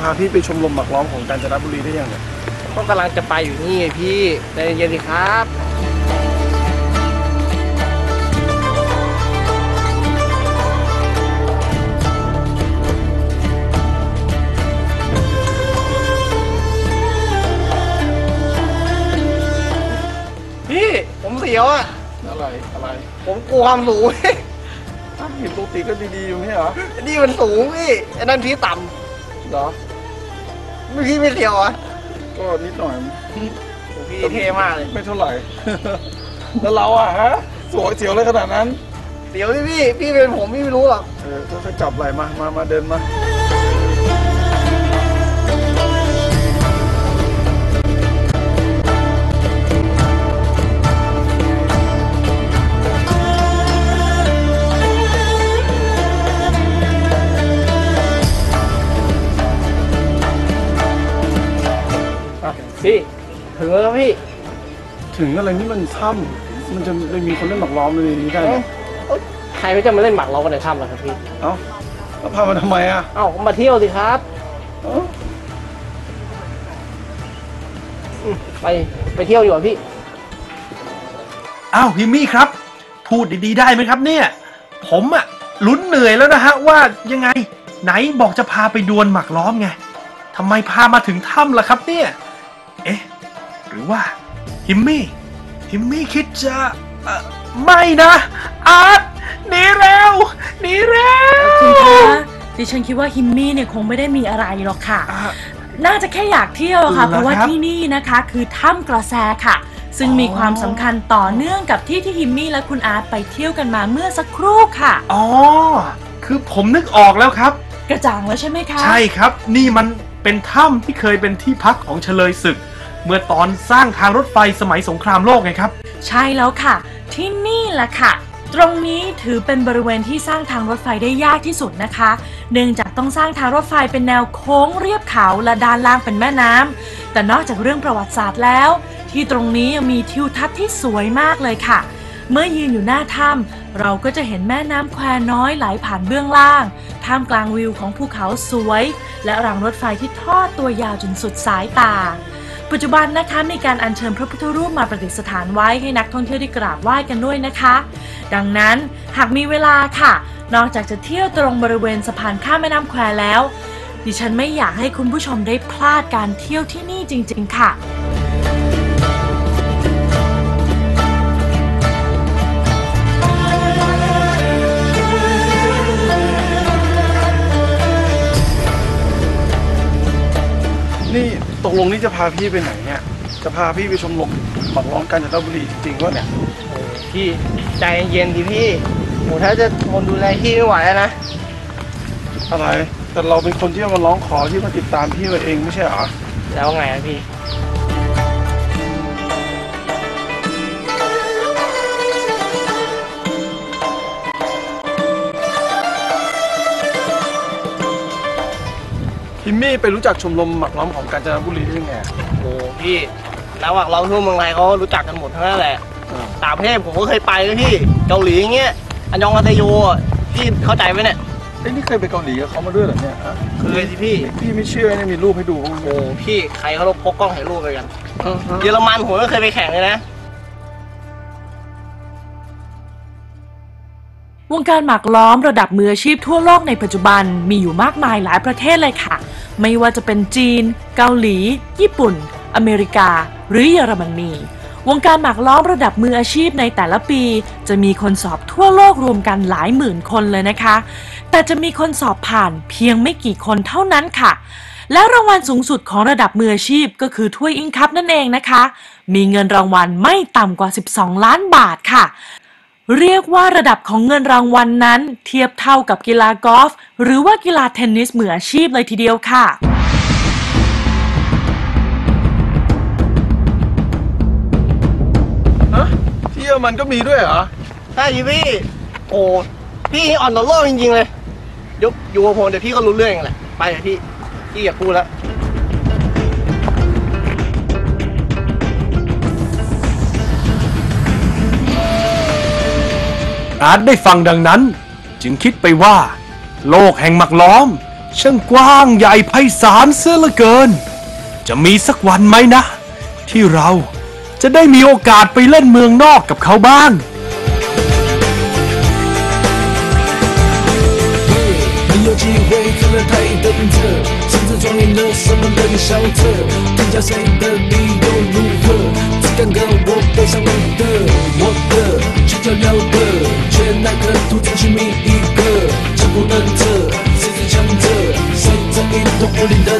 พาพี่ไปชมรมหมักล้อมของกาญจนบุรีได้ยังเนี่ยก็กำลังจะไปอยู่นี่ไงพี่ใจเย็นๆสิครับพี่ผมเสียวอะอะไรอะไรผมกลัวความสูงอ้าวเห็นปกติก็ดีๆอยู่ไม่ใช่เหรอนี่มันสูงพี่อันนั้นพี่ต่เหรอำพี่ไม่เสียวอะก็นิดหน่อยโอ้พี่เท่มากเลยไม่เท่าไหร่ แล้วเราอะฮะ สวยเสียวเลยขนาดนั้น เสียวดิพี่พี่เป็นผมพี่ไม่รู้หรอก เออถ้าจับไหลมา มา มาเดินมาพี่ ถึงอะไรนี่มันถ้ำมันจะไม่มีคนเล่นหมักล้อมเลยในนี้ได้เหรอเอ้าใครไม่จะมาเล่นหมากเรากันในถ้ำล่ะครับพี่ เอ้าแล้วพามาทำไมอะเอ้าก็มาเที่ยวสิครับเอ้าอืมไปไปเที่ยวอยู่อะพี่ อ้าวพิมมี่ครับ พูดดีๆได้ไหมครับเนี่ย ผมอะลุ้นเหนื่อยแล้วนะฮะว่ายังไง ไหนบอกจะพาไปดวลหมักล้อมไงทำไมพามาถึงถ้ำล่ะครับเนี่ย เอ๊ะ หรือว่า ฮิมมี่ฮิมมี่คิดจะเอ่อไม่นะ อาร์ตหนีเร็วหนีเร็คุณวคะดิฉันคิดว่าฮิมมี่เนี่ยคงไม่ได้มีอะไรหรอกค่ะ อะ น่าจะแค่อยากเที่ยวอะค่ะ เหรอเพราะว่าครับที่นี่นะคะคือถ้ำกระแสค่ะ ซึ่งอ๋อมีความสำคัญต่อเนื่องกับที่ที่ฮิมมี่และคุณอาร์ตไปเที่ยวกันมาเมื่อสักครู่ค่ะ อ๋อ คือผมนึกออกแล้วครับ กระจ่างแล้วใช่ไหมคะ ใช่ครับ นี่มันเป็นถ้ำที่เคยเป็นที่พักของเฉลยศึก เมื่อตอนสร้างทางรถไฟสมัยสงครามโลกไงครับ ใช่แล้วค่ะ ที่นี่แหละค่ะ ตรงนี้ถือเป็นบริเวณที่สร้างทางรถไฟได้ยากที่สุดนะคะ เนื่องจากต้องสร้างทางรถไฟเป็นแนวโค้งเรียบเขาและด้านล่างเป็นแม่น้ำแต่นอกจากเรื่องประวัติศาสตร์แล้ว ที่ตรงนี้ยังมีทิวทัศน์ที่สวยมากเลยค่ะ เมื่อยืนอยู่หน้าถ้ำเราก็จะเห็นแม่น้ำแควน้อยไหลผ่านเบื้องล่าง ท่ามกลางวิวของภูเขาสวย และรางรถไฟที่ทอดตัวยาวจนสุดสายตา ปัจจุบันนะคะมีการอัญเชิญพระพุทธรูปมาประดิษฐานไว้ให้นักท่องเที่ยวได้กราบไหว้กันด้วยนะคะ ดังนั้นหากมีเวลาค่ะ นอกจากจะเที่ยวตรงบริเวณสะพานข้ามแม่น้ำแควแล้ว ดิฉันไม่อยากให้คุณผู้ชมได้พลาดการเที่ยวที่นี่จริง ๆ ค่ะ นี่ตกลงนี่จะพาพี่ไปไหนเนี่ย จะพาพี่ไปชมรมหมักล้อมกาญจนบุรีจริงๆวะเนี่ยโอ้พี่ใจเย็นๆดิพี่โอ้ถ้าจะทนดูแลพี่ไม่ไหวแล้วนะ อะไร แต่เราเป็นคนที่มาร้องขอที่มาติดตามพี่มาเองไม่ใช่เหรอ แล้วไงอะพี่ มมี่ไปรู้จักชมรมหมักล้อมของกาญจนบุรีได้ยังไงโอ้พี่นักวักเราทั่วเมืองไทยเขารู้จักกันหมดทั้งนั้นแหละอ่าต่างประเทศผมก็เคยไปนะพี่เกาหลีอย่างเงี้ยอันยองอาเตโยอะพี่เข้าใจไหมเนี่ยเอ้ยนี่เคยไปเกาหลีกับเขามาด้วยเหรอเนี่ยฮะเคยสิพี่พี่ไม่เชื่อเนี่ยมีรูปให้ดูบ้างไหมโอ้พี่ใครเขาพกกล้องถ่ายรูปไปกันเยอรมันผมก็เคยไปแข่งเลยนะ วงการหมากล้อมระดับมืออาชีพทั่วโลกในปัจจุบันมีอยู่มากมายหลายประเทศเลยค่ะ ไม่ว่าจะเป็นจีน เกาหลี ญี่ปุ่น อเมริกา หรือเยอรมนี วงการหมากล้อมระดับมืออาชีพในแต่ละปี จะมีคนสอบทั่วโลกรวมกันหลายหมื่นคนเลยนะคะ แต่จะมีคนสอบผ่านเพียงไม่กี่คนเท่านั้นค่ะและรางวัลสูงสุดของระดับมืออาชีพก็คือถ้วยอิงคัพนั่นเองนะคะ มีเงินรางวัลไม่ต่ำกว่า 12 ล้านบาทค่ะ เรียกว่าระดับของเงินรางวัลนนั้น เทียบเท่ากับกีฬากอล์ฟหรือว่ากีฬาเทนนิสมืออาชีพเลยทีเดียวค่ะ ฮะที่เยอรมันก็มีด้วยเหรอ ใช่พี่ โอ้ พี่อ่อนต่อโลกจริงๆเลย เดี๋ยวอยู่กับผมเดี๋ยวพี่ก็รู้เรื่องเองแหละ ไปเถอะพี่ พี่อย่าพูดแล้ว อาร์ตได้ฟังดังนั้น จึงคิดไปว่า โลกแห่งหมักล้อม ช่างกว้างใหญ่ไพศาลเสียเหลือเกิน จะมีสักวันไหมนะ ที่เราจะได้มีโอกาสไปเล่นเมืองนอกกับเขาบ้าง 你有机会看了他的名册，亲自装订了什么人小册，评价谁的理由如何？只敢跟我背上你的，我的去跳了的，却奈何 独自去觅一个，强不能测，谁在强者？谁在一统武林的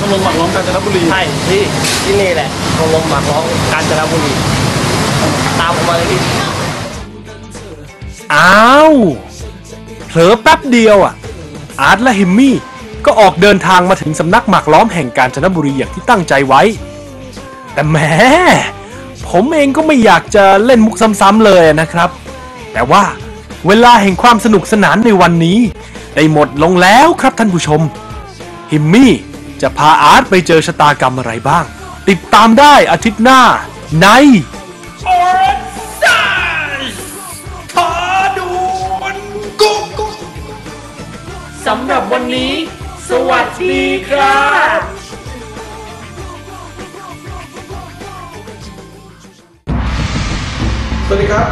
ชมรมหมักล้อมกาญจนบุรีใช่พี่ที่นี่แหละชมรมหมากร้องกาญจนบุรี ตามผมมาเลยพี่อ้าวเผลอแป๊บเดียวอะ อาร์ตและฮิมมี่ ก็ออกเดินทางมาถึงสำนักหมากล้อมแห่งกาญจนบุรีอย่างที่ตั้งใจไว้ แต่แหมผมเองก็ไม่อยากจะเล่นมุกซ้ำๆเลยนะครับ แต่ว่าเวลาแห่งความสนุกสนานในวันนี้ ได้หมดลงแล้วครับท่านผู้ชม ฮิมมี่ จะพาอาร์ตไปเจอชะตากรรมอะไรบ้าง ติดตามได้อาทิตย์หน้าในสำหรับวันนี้ สวัสดีครับสวัสดีครับ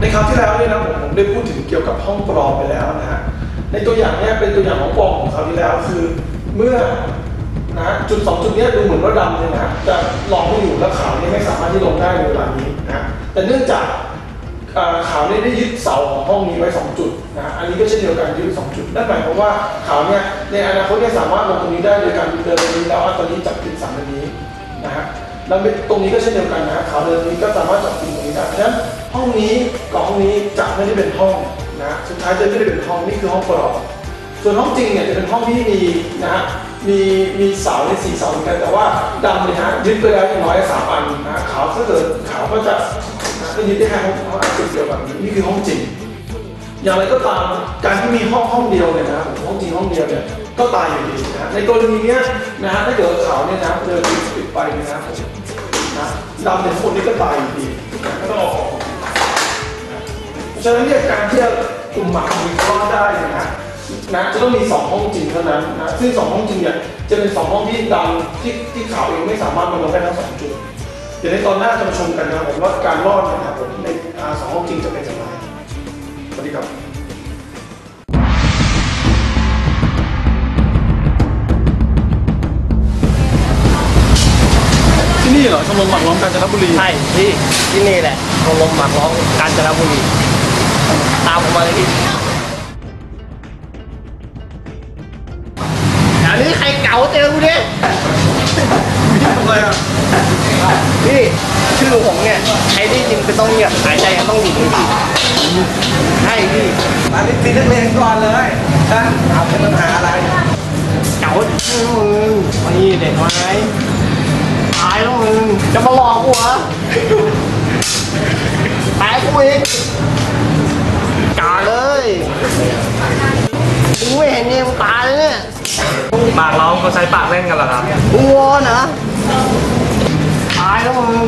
ในคราวที่แล้วเนี่ยนะผมผมได้พูดถึงเกี่ยวกับห้องกรองไปแล้วนะฮะในตัวอย่างเนี่ยเป็นตัวอย่างของกรองของคราวที่แล้วคือ เมื่อนะจุดสองจุดนี้ดูเหมือนว่าดำเนี่ยนะจะลองไม่อยู่และขาวนี่ไม่สามารถที่ลงได้ในเวลานี้นะแต่เนื่องจากเอ่อขาวนี่ได้ยึดเสาของห้องนี้ไว้สองจุดนะอันนี้ก็เช่นเดียวกันยึดสองจุดนั่นหมายความว่าขาวเนี่ยในอนาคตเนี่ยสามารถลงตรงนี้ได้โดยการเดินตรงนี้แล้วตอนนี้จับติดสันตรงนี้นะฮะแล้วตรงนี้ก็เช่นเดียวกันนะขาวเดินตรงนี้ก็สามารถจับกลุ่มตรงนี้ได้เพราะฉะนั้นห้องนี้กับห้องนี้จะไม่ได้เป็นห้องนะสุดท้ายจะไม่ได้เป็นห้องนี่คือห้องกรอบ ส่วนห้องจริงเนี่ยจะเป็นห้องที่มีนะฮะมีมีเสาในสี่เสาเหมือนกันแต่ว่าดำเนี่ยฮะยึดไปแล้วอย่างน้อยสามอันนะขาวถ้าเกิดขาวก็จะนะก็ยึดได้แค่ห้องห้องอันเดียวแบบนี้นี่คือห้องจริง อย่างไรก็ตามการที่มีห้องห้องเดียวเนี่ยนะห้องจริงห้องเดียวเนี่ยก็ตายอยู่ดีนะในกรณีเนี้ยนะฮะถ้าเกิดขาวเนี่ยนะเดินปิดไปเนี่ยนะนะดำเนี่ยคนนี่ก็ตายอยู่ดีก็ต้องออกฉะนั้นเนี่ยการที่จะกลุ่มหมากมีรอดได้นะ นะจะต้องมีสองห้องจริงเท่านั้นนะซึ่งสองห้องจริงเนี่ยจะเป็นสองห้องที่ดำที่ที่ขาวเองไม่สามารถมาลงได้ทั้งสองจุดเดี๋ยวในตอนหน้าจะมาชมกันนะครับผมว่าการรอดเนยนะครับผมในอ่าสองห้องจริงจะเป็นอย่างไรสวัสดีครับที่นี่เหรอชมรมหมักล้อมกาญจนบุรีใช่พี่ที่นี่แหละชมรมหมากร้องกาญจนบุรีตามผมมาเลยพี่าเจอกูดิทำไรอะพี่ชื่อผมเนี่ยใครได้ยินก็ต้องเงียบหายใจก็ต้องหยุดเลยพี่ใช่พี่อันนี้ตีนักเรียนก่อนเลยนะเอาเป็นปัญหาอะไรเก๋าชื่อมึงนี่เด็กไม้ตายแล้วมึงจะมาหลอกกูเหรอตายกูอีกกาเลยมึงไม่เห็นเนี่ยมึงตายเลยเนี่ย หมากล้อมเขาใช้ปากเล่นกันเหรอครับมึงวอนเหรอตายแล้วมึง